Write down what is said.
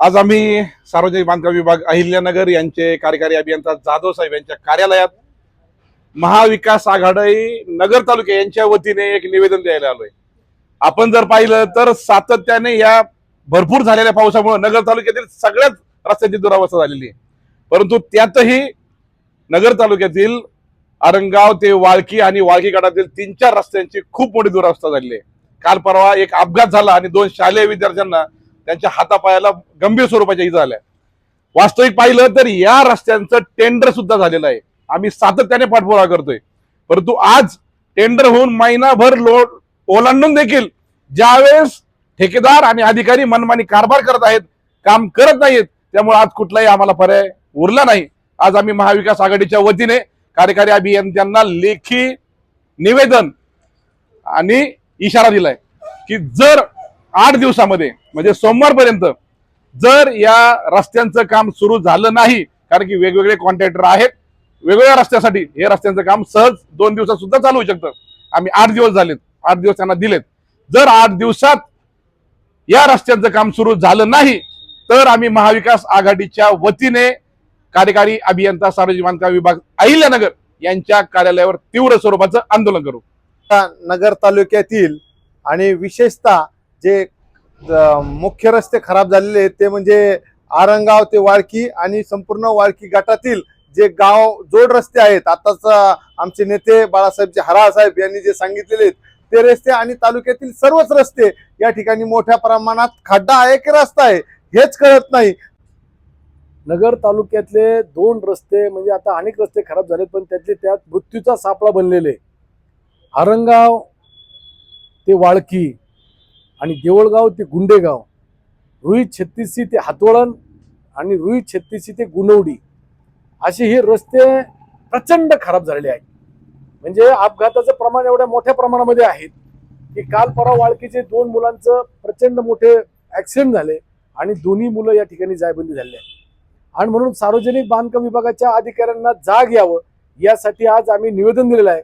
आज आम्ही सार्वजनिक बांधकाम विभाग अहिल्यानगर यांचे कार्यकारी अभियंता जाधव साहेब यांच्या कार्यालयात महाविकास आघाडी नगर तालुके यांच्या वतीने एक निवेदन द्यायला आलोय. आपण जर पाहिलं तर सातत्याने या भरपूर झालेल्या पावसामुळे नगर तालुक्यातील सगळ्याच रस्त्याची दुरावस्था झालेली आहे. परंतु त्यातही नगर तालुक्यातील आरंगाव ते वाळकी आणि वाळकी गडातील तीन चार रस्त्यांची खूप मोठी दुरावस्था झालेली आहे. काल परवा एक अपघात झाला आणि दोन शालेय विद्यार्थ्यांना त्यांच्या हातापायाला गंभीर स्वरूपाच्या इजा आल्या वास्तविक पाहिलं तर या रस्त्यांचं टेंडर सुद्धा झालेलं आहे. आम्ही सातत्याने पाठपुरावा करतोय. परंतु आज टेंडर होऊन महिनाभर लोड ओलांडून देखील ज्यावेळेस ठेकेदार आणि अधिकारी मनमानी कारभार करत आहेत काम करत नाहीत त्यामुळे आज कुठलाही आम्हाला पर्याय उरला नाही. आज आम्ही महाविकास आघाडीच्या वतीने कार्यकारी अभियंत्यांना लेखी निवेदन आणि इशारा दिलाय की जर आठ दिवसामध्ये म्हणजे सोमवारपर्यंत जर या रस्त्यांचं काम सुरू झालं नाही कारण की वेगवेगळे कॉन्ट्रॅक्टर आहेत वेगवेगळ्या रस्त्यासाठी हे रस्त्यांचं काम सहज दोन दिवसात सुद्धा चालू होऊ शकतं. आम्ही आठ दिवस झालेत आठ दिवस त्यांना दिलेत. जर आठ दिवसात या रस्त्यांचं काम सुरू झालं नाही तर आम्ही महाविकास आघाडीच्या वतीने कार्यकारी अभियंता सार्वजनिक बांधकाम विभाग अहिल्यानगर यांच्या कार्यालयावर तीव्र स्वरूपाचं आंदोलन करू. नगर तालुक्यातील आणि विशेषतः जे मुख्य रस्ते खराब झालेले आहेत ते म्हणजे आरंगाव ते वाळकी आणि संपूर्ण वाळकी गटातील जे गाव जोड रस्ते आहेत आताच आमचे नेते बाळासाहेबचे हराळ साहेब यांनी जे सांगितलेले आहेत ते रस्ते आणि तालुक्यातील सर्वच रस्ते या ठिकाणी मोठ्या प्रमाणात खड्डा आहे की रस्ता आहे हेच कळत नाही. नगर तालुक्यातले दोन रस्ते म्हणजे आता अनेक रस्ते खराब झालेत पण त्यातले त्यात मृत्यूचा सापळा बनलेले आरंगाव ते वाळकी आणि देवळगाव ते गुंडेगाव रुई छत्तीसी ते हातवळण आणि रुई छत्तीसी ते गुणवडी असे हे रस्ते प्रचंड खराब झालेले आहेत. म्हणजे अपघाताचं प्रमाण एवढ्या मोठ्या प्रमाणामध्ये आहेत की काल परवा वाळकीचे दोन मुलांचं प्रचंड मोठे ॲक्सिडेंट झाले आणि दोन्ही मुलं या ठिकाणी जायबंदी झाले आहेत. आणि म्हणून सार्वजनिक बांधकाम विभागाच्या अधिकाऱ्यांना जाग यावं यासाठी आज आम्ही निवेदन दिलेलं आहे.